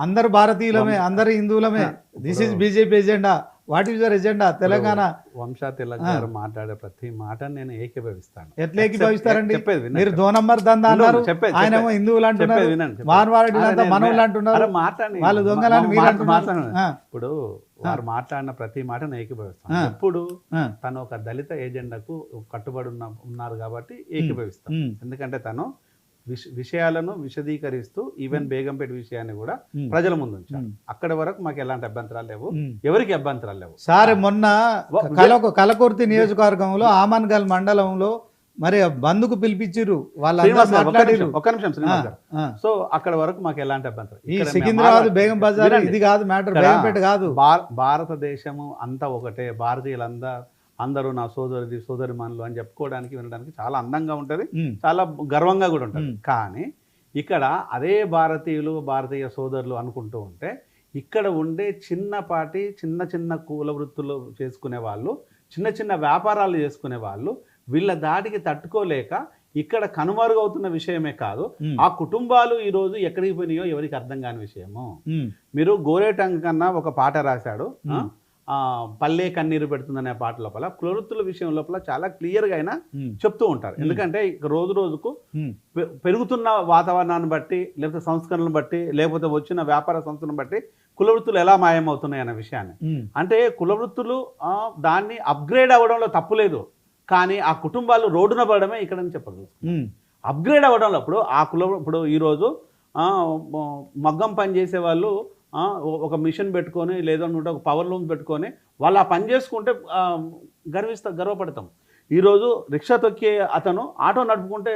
అందరు భారతీయులమే అందరు హిందువులమే. This is BJP agenda what is your agenda Telangana Vamsha Tilak గారు మాట్లాడే ప్రతి మాట నేను ఏకీభవిస్తాను. ఎట్లా ఏకీభవిస్తారండి. మీరు దో నంబర్ దందా అన్నారు. చెప్పేది, ఆయన. హిందువులు అంటున్నారు. నేను- మనవులు అంటున్నారు. వాళ్ళు దొంగలని. ఇప్పుడు వారు మాట్లాడిన ప్రతి మాట నేను ఏకీభవిస్తాను. ఎప్పుడు. తను ఒక దళిత ఏజెండాకు కట్టుబడి ఉన్న ఉన్నారు కాబట్టి ఏకీభవిస్తాను. ఎందుకంటే తను విషయాలను విశదీకరిస్తూ ఈవెన్ బేగంపేట విషయాన్ని కూడా. ప్రజల ముందు ఉంచారు ఉమ్. అక్కడి వరకు మాకు ఎలాంటి అభ్యంతరాలు లేవు. ఎవరికి అభ్యంతరాలు లేవు సార్ మొన్న కలకుర్తి నియోజకవర్గంలో ఆమన్గల్ మండలంలో మరి బంధుకు పిలిపించారు ఒక్క మాట్లాడారు నిమిషం. సో అక్కడ వరకు మాకు ఎలాంటి అభ్యంతరం ఈ సికింద్రాబాద్ బేగం బజార్. ఇది కాదు మ్యాటర్ బేగంపేట కాదు భార- భారతదేశము అంతా ఒకటే భారతీయులంతా అందరూ నా సోదరుది సోదరి మనులు అని చెప్పుకోవడానికి వినడానికి చాలా అందంగా ఉంటుంది. చాలా గర్వంగా కూడా ఉంటుంది. కానీ ఇక్కడ అదే భారతీయులు భారతీయ సోదరులు అనుకుంటూ ఉంటే ఇక్కడ ఉండే చిన్నపాటి చిన్న చిన్న కూల వృత్తులు చేసుకునే వాళ్ళు చిన్న చిన్న వ్యాపారాలు చేసుకునే వాళ్ళు వీళ్ళ దాడికి తట్టుకోలేక ఇక్కడ కనుమరుగవుతున్న విషయమే కాదు. ఆ కుటుంబాలు ఈరోజు ఎక్కడికి పోయినాయో ఎవరికి అర్థం కాని విషయము. మీరు గోరేటంగ్ కన్నా ఒక పాట రాశాడు పల్లె కన్నీరు పెడుతుందనే పాట లోపల కులవృత్తుల విషయం లోపల చాలా క్లియర్గా అయినా. చెప్తూ ఉంటారు ఎందుకంటే ఇక రోజు రోజుకు పెరుగుతున్న వాతావరణాన్ని బట్టి లేకపోతే సంస్కరణలను బట్టి లేకపోతే వచ్చిన వ్యాపార సంస్థలను బట్టి కులవృత్తులు ఎలా మాయమవుతున్నాయి అనే విషయాన్ని. అంటే కులవృత్తులు దాన్ని అప్గ్రేడ్ అవ్వడంలో తప్పులేదు కానీ ఆ కుటుంబాలు రోడ్డున పడడమే ఇక్కడ ఉమ్. అప్గ్రేడ్ అవ్వడంలో ఇప్పుడు ఆ కులం ఇప్పుడు ఈరోజు మగ్గం పని చేసే వాళ్ళు ఒక మిషన్ పెట్టుకొని లేదంటే ఒక పవర్ లూమ్ పెట్టుకొని వాళ్ళు ఆ పని చేసుకుంటే గర్విస్తా గర్వపడతాం ఈరోజు రిక్షా తొక్కే అతను ఆటో నడుపుకుంటే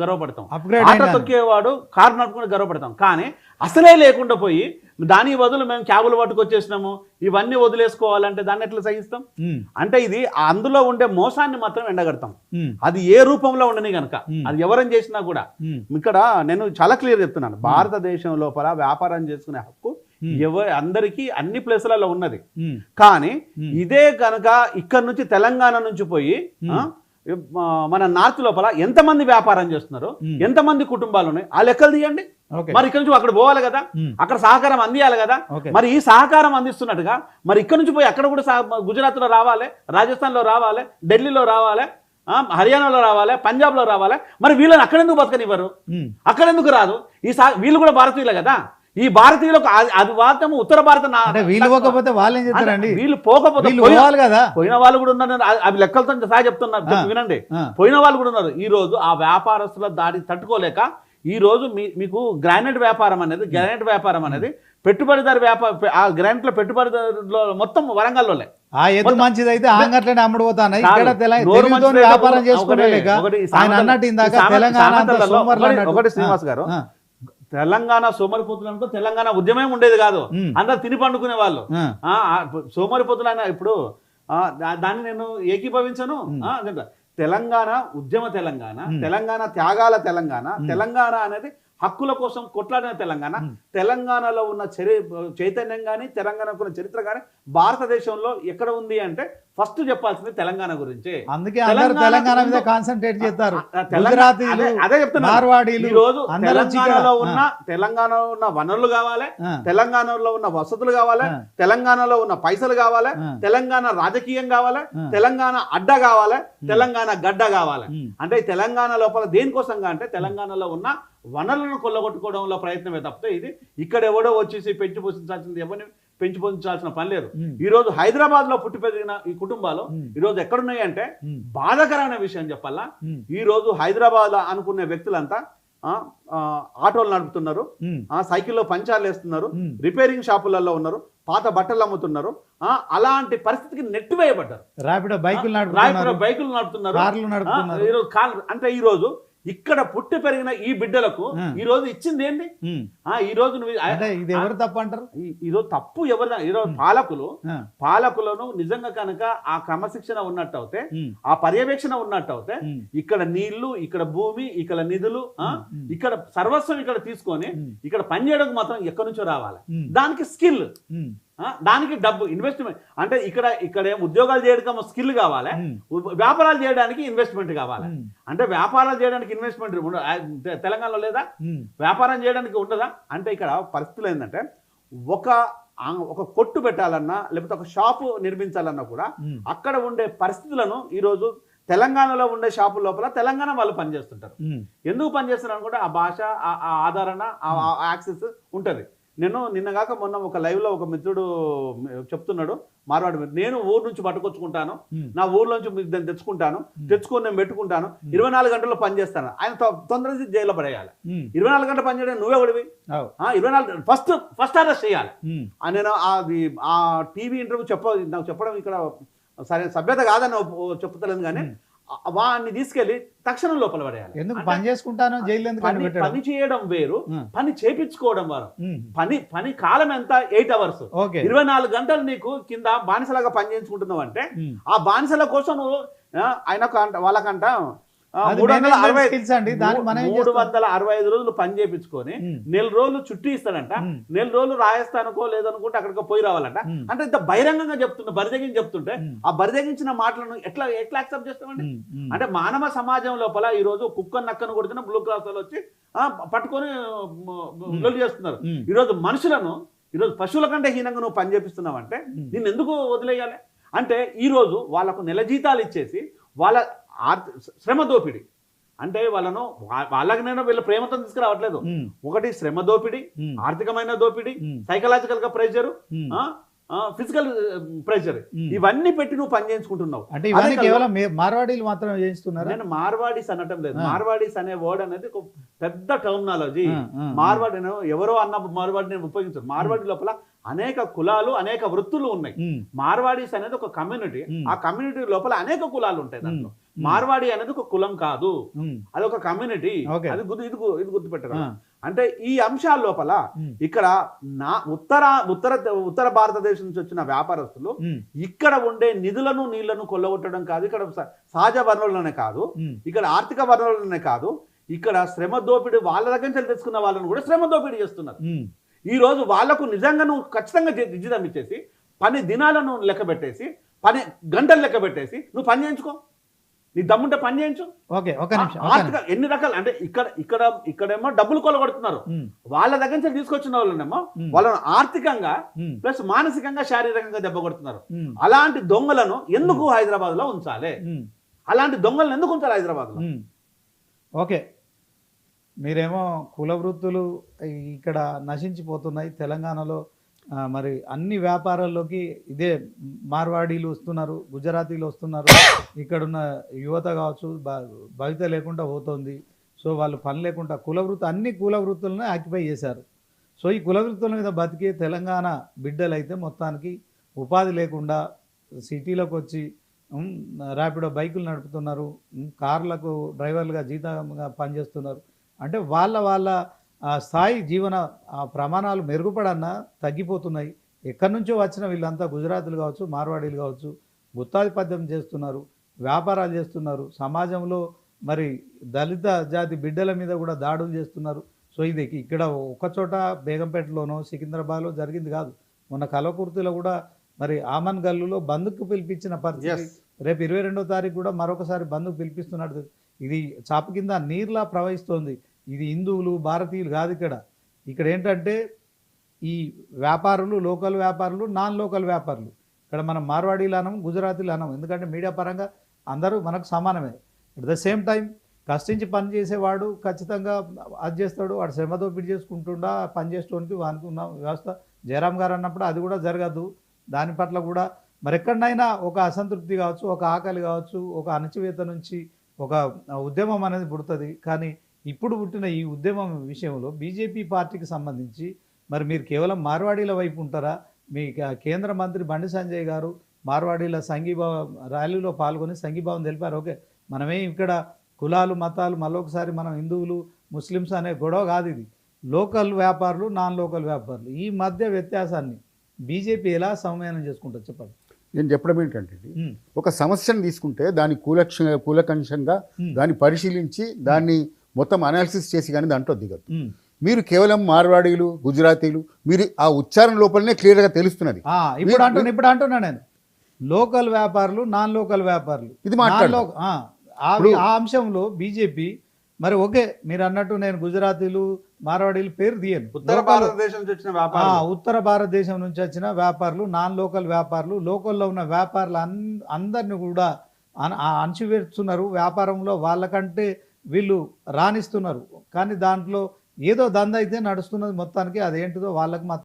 గర్వపడతాం ఆటో. తొక్కేవాడు కారు నడుపుకుంటే గర్వపడతాం కానీ అసలే లేకుండా పోయి దానికి బదులు మేము క్యాబులు పట్టుకొచ్చేసినాము ఇవన్నీ వదిలేసుకోవాలంటే దాన్ని ఎట్లా సహిస్తాం. అంటే ఇది అందులో ఉండే మోసాన్ని మాత్రం ఎండగడతాం. అది ఏ రూపంలో ఉండని కనుక. అది ఎవరని చేసినా కూడా. ఇక్కడ నేను చాలా క్లియర్ చెప్తున్నాను భారతదేశం లోపల వ్యాపారం చేసుకునే హక్కు మ్మ్. ఎవ అందరికీ అన్ని ప్లేసులలో ఉన్నది. ఉమ్. కానీ మ్మ్. ఇదే కనుక ఇక్కడ నుంచి తెలంగాణ నుంచి పోయి మన నార్త్ లోపల ఎంతమంది వ్యాపారం చేస్తున్నారు. ఎంతమంది కుటుంబాలు ఉన్నాయి? ఆ లెక్కలు తీయండి. మరి ఇక్కడ నుంచి అక్కడ పోవాలి కదా. అక్కడ సహకారం అందియాలి కదా? మరి ఈ సహకారం అందిస్తున్నట్టుగా మరి ఇక్కడ నుంచి పోయి అక్కడ కూడా సహ- గుజరాత్లో రావాలి రాజస్థాన్లో రావాలి ఢిల్లీలో రావాలి హర్యానాలో రావాలి పంజాబ్లో రావాలి. మరి వీళ్ళని అక్కడెందుకు బతకనివ్వరు. అక్కడెందుకు రాదు? ఈ వీళ్ళు కూడా భారతీయులే కదా? ఈ భారతీయులకు అది- వాస్తవం ఉత్తర భారత వీళ్ళు పోకపోతే వాళ్ళు ఏం వీళ్ళు పోకపోతే వీళ్ళు పోవాలి కదా? పోయిన వాళ్ళు కూడా ఉన్నారు. అవి- లెక్కలతో సహా చెప్తున్నారు. వినండి. పోయిన వాళ్ళు కూడా ఉన్నారు. ఈ రోజు ఆ వ్యాపారస్తుల దాడి తట్టుకోలేక ఈ రోజు మీ మీకు గ్రానైట్ వ్యాపారం అనేది గ్రానైట్ వ్యాపారం అనేది పెట్టుబడిదారు వ్యాపార ఆ గ్రానైట్లో పెట్టుబడిదారులో మొత్తం వరంగల్లోలే. ఆ మంచిది అయితే ఆంగట్లనే. ఇక్కడ తెలంగాణ వ్యాపారం ఒకటి- చేసుకోలేక ఆయన అన్నట్టు ఇందాక తెలంగాణ శ్రీనివాస్ గారు తెలంగాణ సోమరిపోతులు అనుకో తెలంగాణ ఉద్యమం ఉండేది కాదు. అందరు తిని పండుకునే వాళ్ళు. సోమరిపోతులు అయినా ఇప్పుడు దాన్ని నేను ఏకీభవించను. తెలంగాణ ఉద్యమ తెలంగాణ తెలంగాణ త్యాగాల తెలంగాణ తెలంగాణ అనేది హక్కుల కోసం కొట్లాడిన తెలంగాణ తెలంగాణలో ఉన్న చరి చైతన్యం కానీ తెలంగాణకు ఉన్న చరిత్ర కానీ భారతదేశంలో ఎక్కడ ఉంది అంటే ఫస్ట్ చెప్పాల్సింది తెలంగాణ గురించి అందుకే తెలంగాణ మీద కాన్సన్ట్రేట్ చేస్తారు అదే-. మార్వాడీలు ఈ రోజు తెలంగాణలో ఉన్న తెలంగాణలో ఉన్న వనరులు కావాలి తెలంగాణలో ఉన్న వసతులు కావాలి. తెలంగాణలో ఉన్న పైసలు కావాలి. తెలంగాణ రాజకీయం కావాలి. తెలంగాణ అడ్డ కావాలి తెలంగాణ గడ్డ కావాలి. అంటే తెలంగాణ లోపల దేనికోసంగా అంటే తెలంగాణలో ఉన్న వనరులను కొల్లగొట్టుకోవడంలో ప్రయత్నమే తప్పితే ఇది ఇక్కడ ఎవడో వచ్చేసి పెంచి పోషించాల్సింది ఎవరిని పెంచి పోషించాల్సిన పని లేదు. ఈ రోజు హైదరాబాద్లో పుట్టి పెరిగిన ఈ కుటుంబాలు. ఈ రోజు ఎక్కడున్నాయి అంటే. బాధాకరమైన విషయం చెప్పాలా. ఈ రోజు హైదరాబాద్ అనుకునే వ్యక్తులంతా ఆటోలు నడుపుతున్నారు. ఆ సైకిల్లో పంచాలు వేస్తున్నారు. రిపేరింగ్ షాపులలో ఉన్నారు పాత బట్టలు అమ్ముతున్నారు ఆ, అలాంటి పరిస్థితికి నెట్టివేయబడ్డారు ర్యాపిడో బైకులు నడుపుతున్నారు బైకులు నడుపుతున్నారు అంటే ఈ రోజు ఇక్కడ పుట్టి పెరిగిన ఈ బిడ్డలకు. ఈ రోజు ఇచ్చింది ఏంటి. ఆ ఈ రోజు నువ్వు ఇది ఎవరు తప్పు అంటారు ఈ- ఈరోజు తప్పు ఎవరి ఈరోజు పాలకులు పాలకులను నిజంగా కనుక ఆ క్రమశిక్షణ ఉన్నట్టు ఉమ్. ఆ పర్యవేక్షణ ఉన్నట్టు ఉమ్. ఇక్కడ నీళ్ళు ఇక్కడ భూమి ఇక్కడ నిధులు. ఇక్కడ సర్వస్వం ఇక్కడ తీసుకొని. ఇక్కడ పని చేయడానికి మాత్రం ఎక్కడి నుంచో రావాలి. దానికి స్కిల్ దానికి డబ్బు ఇన్వెస్ట్మెంట్ అంటే ఇక్కడ ఇక్కడ ఉద్యోగాలు చేయడం స్కిల్ కావాలి. వ్యాపారాలు చేయడానికి ఇన్వెస్ట్మెంట్ కావాలి. అంటే వ్యాపారాలు చేయడానికి ఇన్వెస్ట్మెంట్ తెలంగాణలో లేదా? వ్యాపారం చేయడానికి ఉండదా? అంటే ఇక్కడ పరిస్థితులు ఏంటంటే ఒక ఒక కొట్టు పెట్టాలన్నా లేకపోతే ఒక షాపు నిర్మించాలన్నా కూడా అక్కడ ఉండే పరిస్థితులను ఈరోజు తెలంగాణలో ఉండే షాపుల లోపల తెలంగాణ వాళ్ళు పనిచేస్తుంటారు. ఎందుకు పనిచేస్తున్నారు అనుకుంటే ఆ భాష ఆ- ఆ ఆదరణ ఆ యాక్సెస్ ఉంటుంది. నేను నిన్నగాక మొన్న ఒక live లో ఒక మిత్రుడు చెప్తున్నాడు మార్వాడి నేను ఊరు నుంచి పట్టుకొచ్చుకుంటాను నా ఊర్లోంచి దాన్ని తెచ్చుకుంటాను తెచ్చుకొని నేను పెట్టుకుంటాను ఇరవై నాలుగు గంటల్లో పని చేస్తాను. ఆయన తొ- తొందరగా జైల్లో పడేయాలి. ఇరవై నాలుగు గంటలు పని చేయడం నువ్వే ఒడివి ఇరవై నాలుగు ఫస్ట్ ఫస్ట్ అరెస్ట్ చేయాలి. నేను అది ఆ టీవీ ఇంటర్వ్యూ చెప్ప నాకు చెప్పడం ఇక్కడ సరే సభ్యత కాదని చెప్తలేదు కానీ వాడిని తీసుకెళ్ళి తక్షణం లోపల పడేయాలి. ఎందుకు? పని చేసుకుంటాను జైలు ఎందుకు పని చేయడం వేరు పని చేపించుకోవడం వేరు. పని పని కాలం ఎంత? Eight hours. ఇరవై నాలుగు గంటలు నీకు కింద బానిసలాగా పని చేయించుకుంటున్నావు అంటే. ఆ బానిసల కోసం నువ్వు ఆ, ఆయనకు అంట వాళ్ళకంట మూడు వందల అరవై అండి. మూడు? వందల ఐదు రోజులు పని చేయించుకొని నెల రోజులు చుట్టి ఇస్తాడంట. నెల రోజులు రాజస్థాన్కో లేదనుకుంటే అక్కడికో పోయి రావాలంట. అంటే ఇంత బహిరంగంగా చెప్తుంటే బరిదగించి చెప్తుంటే ఆ బరిదగించిన మాటలను ఎట్లా ఎట్లా యాక్సెప్ట్ చేస్తామండి. అంటే మానవ సమాజం లోపల ఈ రోజు కుక్క నక్కను కొడుతున్న బ్లూ క్రాస్ వచ్చి పట్టుకొని లొల్లి చేస్తున్నారు. ఈ రోజు మనుషులను ఈరోజు పశువుల కంటే హీనంగా నువ్వు పని చేపిస్తున్నావు అంటే. నిన్ను ఎందుకు వదిలేయాలి? అంటే ఈ రోజు వాళ్ళకు నెల జీతాలు ఇచ్చేసి వాళ్ళ ఆర్థ శ్రమ దోపిడి అంటే వాళ్ళను వా- వాళ్ళకి నేను వీళ్ళ ప్రేమతో తీసుకురావట్లేదు. ఒకటి శ్రమ దోపిడి ఆర్థికమైన దోపిడి సైకలాజికల్గా ప్రెషర్. Physical pressure. ఇవన్నీ పెట్టి నువ్వు పని చేయించుకుంటున్నావు. అంటే ఇవన్నీ. కేవలం మార్వాడీలు మాత్రమే చేయిస్తున్నారా? నేను మార్వాడీస్ అనటం లేదు. మార్వాడీస్ అనే వర్డ్ అనేది ఒక పెద్ద టర్మినాలజీ. మార్వాడి ఎవరో అన్న మార్వాడి నేను ఉపయోగించాను. మార్వాడి లోపల అనేక కులాలు అనేక వృత్తులు ఉన్నాయి. మార్వాడీస్ అనేది ఒక కమ్యూనిటీ. ఆ కమ్యూనిటీ లోపల అనేక కులాలు ఉంటాయి దాంట్లో. మార్వాడి అనేది ఒక కులం కాదు. అది ఒక కమ్యూనిటీ. అది గుర్తు ఇది ఇది గుర్తుపెట్టరు ఆ, అంటే ఈ అంశాల లోపల ఇక్కడ నా ఉత్తర ఉత్తర ఉత్తర భారతదేశం నుంచి వచ్చిన వ్యాపారస్తులు ఇక్కడ ఉండే నిధులను నీళ్ళను కొల్లగొట్టడం కాదు. ఇక్కడ సహజ వనరులనే కాదు. ఇక్కడ ఆర్థిక వనరులనే కాదు. ఇక్కడ శ్రమ దోపిడీ వాళ్ళ దగ్గర నుంచి తెచ్చుకున్న వాళ్ళని కూడా శ్రమ దోపిడీ చేస్తున్నారు. ఈ రోజు వాళ్ళకు నిజంగా నువ్వు ఖచ్చితంగా జీతం ఇచ్చేసి పని దినాలను లెక్క పెట్టేసి పని గంటలు లెక్క పెట్టేసి నువ్వు పని చేయించుకో. నీ దమ్ముంటే పని చేయించు. ఓకే ఒక నిమిషం ఆర్థిక ఎన్ని రకాలు అంటే ఇక్కడ ఇక్కడ ఇక్కడేమో డబ్బులు కొలగొడుతున్నారు. వాళ్ళ దగ్గర నుంచి తీసుకొచ్చిన వాళ్ళనేమో వాళ్ళను ఆర్థికంగా ప్లస్ మానసికంగా శారీరకంగా దెబ్బ కొడుతున్నారు. అలాంటి దొంగలను ఎందుకు హైదరాబాద్లో ఉంచాలి? అలాంటి దొంగలను ఎందుకు ఉంచాలి హైదరాబాద్లో. ఓకే. మీరేమో కుల వృత్తులు ఇక్కడ నశించిపోతున్నాయి తెలంగాణలో. మరి అన్ని వ్యాపారాల్లోకి ఇదే మార్వాడీలు వస్తున్నారు గుజరాతీలు వస్తున్నారు. ఇక్కడున్న యువత కావచ్చు భవిత లేకుండా పోతుంది. సో వాళ్ళు పని లేకుండా కుల వృత్తి అన్ని కుల వృత్తులను ఆక్యుపై చేశారు. సో ఈ కుల వృత్తుల మీద బతికే తెలంగాణ బిడ్డలు అయితే మొత్తానికి ఉపాధి లేకుండా సిటీలోకి వచ్చి ర్యాపిడో బైకులు నడుపుతున్నారు కార్లకు డ్రైవర్లుగా జీతంగా పనిచేస్తున్నారు. అంటే వాళ్ళ వాళ్ళ ఆ, స్థాయి జీవన ఆ, ప్రమాణాలు మెరుగుపడన్నా తగ్గిపోతున్నాయి. ఎక్కడి నుంచో వచ్చిన వీళ్ళంతా గుజరాతీలు కావచ్చు మార్వాడీలు కావచ్చు గుత్తాధిపత్యం చేస్తున్నారు వ్యాపారాలు చేస్తున్నారు సమాజంలో మరి దళిత జాతి బిడ్డల మీద కూడా దాడులు చేస్తున్నారు. సో ఇది ఇక్కడ ఒక చోట బేగంపేటలోనో సికింద్రాబాద్లో జరిగింది కాదు. మొన్న కలవకుర్తిలో కూడా మరి ఆమన్ గల్లులో బంధుకు పిలిపించిన పరిస్థితి రేపు ఇరవై రెండో తారీఖు కూడా మరొకసారి బంధుకు పిలిపిస్తున్నాడు ఇది చాప కింద నీర్లా ప్రవహిస్తోంది. ఇది హిందువులు భారతీయులు కాదు ఇక్కడ. ఇక్కడ ఏంటంటే ఈ వ్యాపారులు లోకల్ వ్యాపారులు నాన్ లోకల్ వ్యాపారులు. ఇక్కడ మనం మార్వాడీలు అనం గుజరాతీలు అనం. ఎందుకంటే మీడియా పరంగా అందరూ మనకు సమానమే. అట్ ద సేమ్ టైం కష్టించి పని చేసేవాడు ఖచ్చితంగా అది చేస్తాడు వాడు శ్రమతో పిడి చేసుకుంటుండా పని చేసేటోనికి వానికి ఉన్న వ్యవస్థ. జయరాం గారు అన్నప్పుడు అది కూడా జరగదు. దాని పట్ల కూడా మరి ఎక్కడైనా ఒక అసంతృప్తి కావచ్చు ఒక ఆకలి కావచ్చు ఒక అణచివేత నుంచి ఒక ఉద్యమం అనేది పుడుతుంది. కానీ ఇప్పుడు పుట్టిన ఈ ఉద్యమం విషయంలో బీజేపీ పార్టీకి సంబంధించి మరి మీరు కేవలం మార్వాడీల వైపు ఉంటారా? మీ కేంద్ర మంత్రి బండి సంజయ్ గారు మార్వాడీల సంఘీభావ ర్యాలీలో పాల్గొని సంఘీభావం తెలిపారు. ఓకే మనమే ఇక్కడ కులాలు మతాలు మళ్ళొకసారి మనం హిందువులు ముస్లిమ్స్ అనే గొడవ కాదు ఇది. లోకల్ వ్యాపారులు నాన్ లోకల్ వ్యాపారులు. ఈ మధ్య వ్యత్యాసాన్ని బీజేపీ ఎలా సమన్వయం చేసుకుంటారు చెప్పండి. నేను చెప్పడం ఏంటంటే ఒక సమస్యను తీసుకుంటే దాన్ని కూలక్ష కూలకంశంగా దాన్ని పరిశీలించి దాన్ని మొత్తం అనాలిసిస్ చేసి కానీ దాంట్లో దిగదు. మీరు కేవలం మార్వాడీలు గుజరాతీలు మీరు ఆ ఉచ్చారణ లోపలనే క్లియర్గా తెలుస్తున్నది. ఆ, ఇప్పుడు అంటున్నా ఇప్పుడు అంటున్నా నేను. లోకల్ వ్యాపారులు నాన్ లోకల్ వ్యాపారులు. ఇది ఆ, అంశంలో బీజేపీ మరి ఓకే మీరు అన్నట్టు నేను గుజరాతీలు మార్వాడీలు పేరు తీయను. ఉత్తర భారతదేశం నుంచి వచ్చిన ఆ, వ్యాపారం ఉత్తర భారతదేశం నుంచి వచ్చిన వ్యాపారులు నాన్ లోకల్ వ్యాపారులు లోకల్లో ఉన్న వ్యాపారులు అందరిని కూడా అణచివేస్తున్నారు వ్యాపారంలో వాళ్ళకంటే వీళ్ళు రాణిస్తున్నారు. కానీ దాంట్లో ఏదో దంద అయితే నడుస్తున్నది మొత్తానికి అదేంటిదో వాళ్ళకి మాత్రం